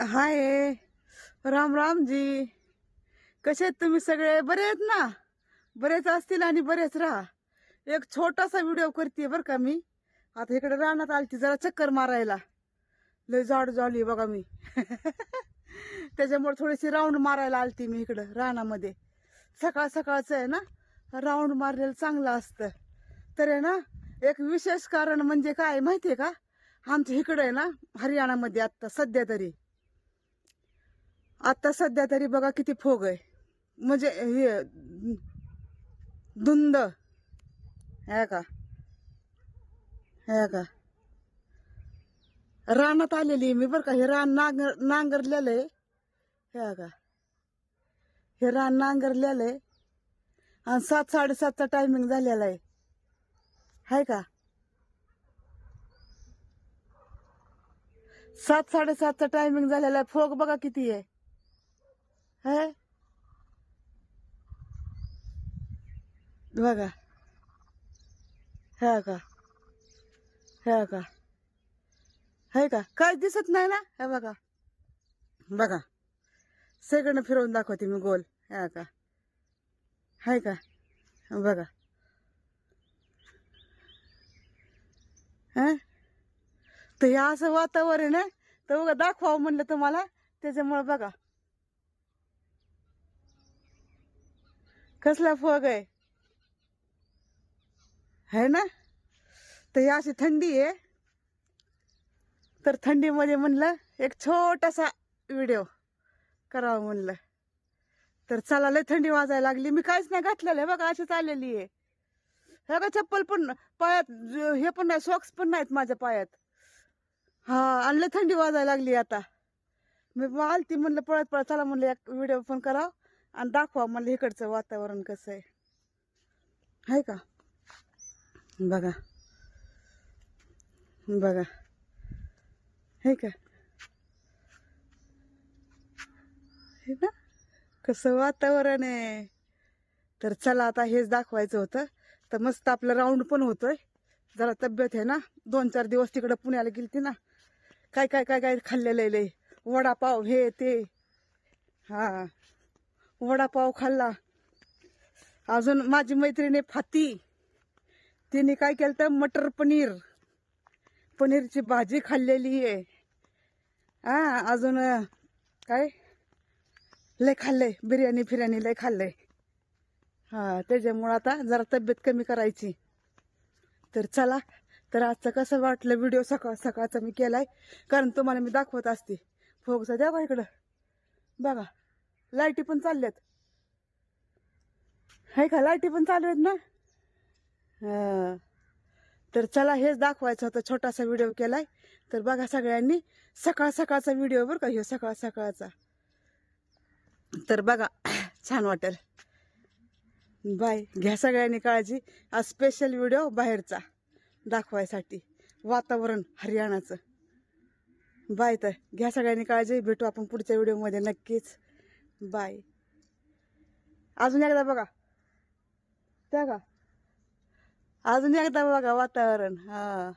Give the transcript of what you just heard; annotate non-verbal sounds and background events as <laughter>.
हाय. राम राम जी. कसे आहेत तुम्ही सगळे? बरे आहेत ना? बरेच असतील आणि बरेच राहा. एक छोटासा व्हिडिओ करते बरं का मी. आता इकडे रानात आलती जरा चक्कर मारायला. लय जाड झाली बघा मी. <laughs> त्याच्यामुळे थोडीशी राऊंड मारायला आलती मी इकडं रानामध्ये. सकाळ सकाळचं आहे ना? राऊंड मारलेलं चांगलं असतं. तर आहे ना एक विशेष कारण म्हणजे काय माहिती आहे का? आमच्या इकडं आहे ना हरियाणामध्ये आत्ता सध्या तरी. आता सध्या तरी बघा किती फोग आहे. म्हणजे हे धुंद. हे का हे का रानात आलेली आहे मी बरं का. हे रान नांगर नांगरलेलं आहे. हे का हे रान नांगरलेलं आहे. आणि सात साडेसातचा टायमिंग झालेला आहे. हाय का? सात साडेसातचा टायमिंग झालेला आहे. फोग बघा किती आहे. है? बघा. हे का? हे का? हाय का? काय दिसत नाही ना? हे बघा. बघा. सेकंड फिरवून दाखवते मी गोल. हे का? हाय का? बघा. हा? तर हे असं वातावरण आहे तर बघा दाखवावं म्हणलं तुम्हाला. त्याच्यामुळे बघा. कसला फग आहे? है ना? तर ही अशी थंडी आहे. तर थंडीमध्ये म्हणलं एक छोटासा व्हिडिओ करावा म्हणलं. तर चला लय थंडी वाजायला लागली. मी काहीच नाही घातलेलं आहे बघा अशीच आलेली आहे. हे का चप्पल पण पायात हे पण नाही सॉक्स पण नाहीत माझ्या पायात. हा आणि लय थंडी वाजायला लागली आता. मी आलती म्हणलं पळत पळत चला म्हणलं एक व्हिडिओ पण करावं. आणि दाखवा मला इकडचं वातावरण कसं आहे. आहे का? बघा. बघा. हे का? हे ना? कसं वातावरण आहे. तर चला आता हेच दाखवायचं होतं. तर मस्त आपलं राऊंड पण होतोय. जरा तब्येत आहे ना? दोन चार दिवस तिकडं पुण्याला गेलती ना. काय काय काय काय खाल्लेलं आहे वडापाव हे ते. हा. वडापाव खाल्ला. अजून माझी मैत्रिणी फाती तिने काय केलं तर मटर पनीर. पनीरची भाजी खाल्लेली आहे. हा अजून काय? लय खाल्लंय. बिर्याणी फिर्याणी लय खाल्लंय. हा त्याच्यामुळं आता जरा तब्येत कमी करायची. तर चला तर आजचं कसं वाटलं व्हिडिओ सकाळ सकाळचा मी केलाय? कारण तुम्हाला मी दाखवत असते. फोगचा द्या बा इकडं. बघा. लाईटी पण चालल्यात. हाय का? लाईटी पण चालू आहेत ना? हा. तर चला हेच दाखवायचं होतं छोटासा व्हिडिओ केलाय. तर बघा सगळ्यांनी सकाळ सकाळचा व्हिडिओ बरं का हे सकाळ सकाळचा. तर बघा छान वाटेल. बाय घ्या सगळ्यांनी काळजी. आज स्पेशल व्हिडिओ बाहेरचा दाखवायसाठी. वातावरण हरियाणाचं. बाय तर घ्या सगळ्यांनी काळजी. भेटू आपण पुढच्या व्हिडिओमध्ये नक्कीच. बाय. अजून एकदा बघा. त्या का अजून एकदा बघा वातावरण. हा.